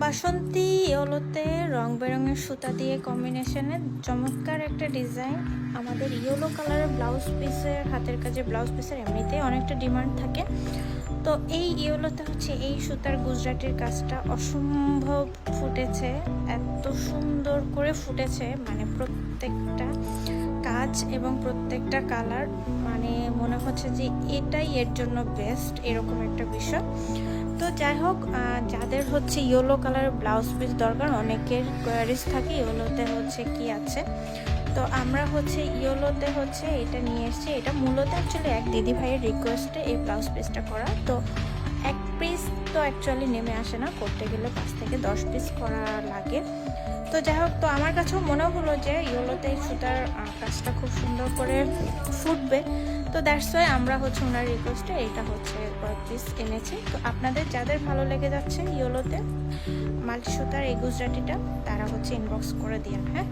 বাসন্তী ইয়োলোতে রং বেরঙের সুতা দিয়ে কম্বিনেশনে চমৎকার একটা ডিজাইন আমাদের ইয়েলো কালারের ব্লাউজ পিসের হাতের কাজে ব্লাউজ পিসের এমনিতেই অনেকটা ডিমান্ড থাকে। তো এই ইয়েলোতে হচ্ছে এই সুতার গুজরাটের কাজটা অসম্ভব ফুটেছে, এত সুন্দর করে ফুটেছে মানে প্রত্যেকটা কাজ এবং প্রত্যেকটা কালার মানে মনে হচ্ছে যে এটাই এর জন্য বেস্ট এরকম একটা বিষয়। তো যাই হোক যাদের হচ্ছে ইয়েলো কালার ব্লাউজ পিস দরকার, অনেকের কোয়ারিজ থাকে ইয়েলোতে হচ্ছে কি আছে। তো আমরা হচ্ছে ইয়েলোতে হচ্ছে এটা নিয়ে এসেছি। এটা মূলত অ্যাকচুয়ালি এক দিদি ভাইয়ের রিকোয়েস্টে এই ব্লাউজ পিসটা করা। তো এক পিস তো অ্যাকচুয়ালি নেমে আসে না। করতে গেলে পাঁচ থেকে দশ পিস করা লাগে। তো যাই হোক, তো আমার কাছেও মনে হলো যে ইয়েলোতে সুতার কাজটা খুব সুন্দর করে ফুটবে। তো দ্যাটস ওয়াই আমরা হচ্ছে ওনার রিকোয়েস্টে এটা হচ্ছে কয়েক পিস এনেছি। তো আপনাদের যাদের ভালো লেগে যাচ্ছে ইয়োলোতে, মাল্টি সুতার এই গুজরাটিটা, তারা হচ্ছে ইনবক্স করে দিন হ্যাঁ?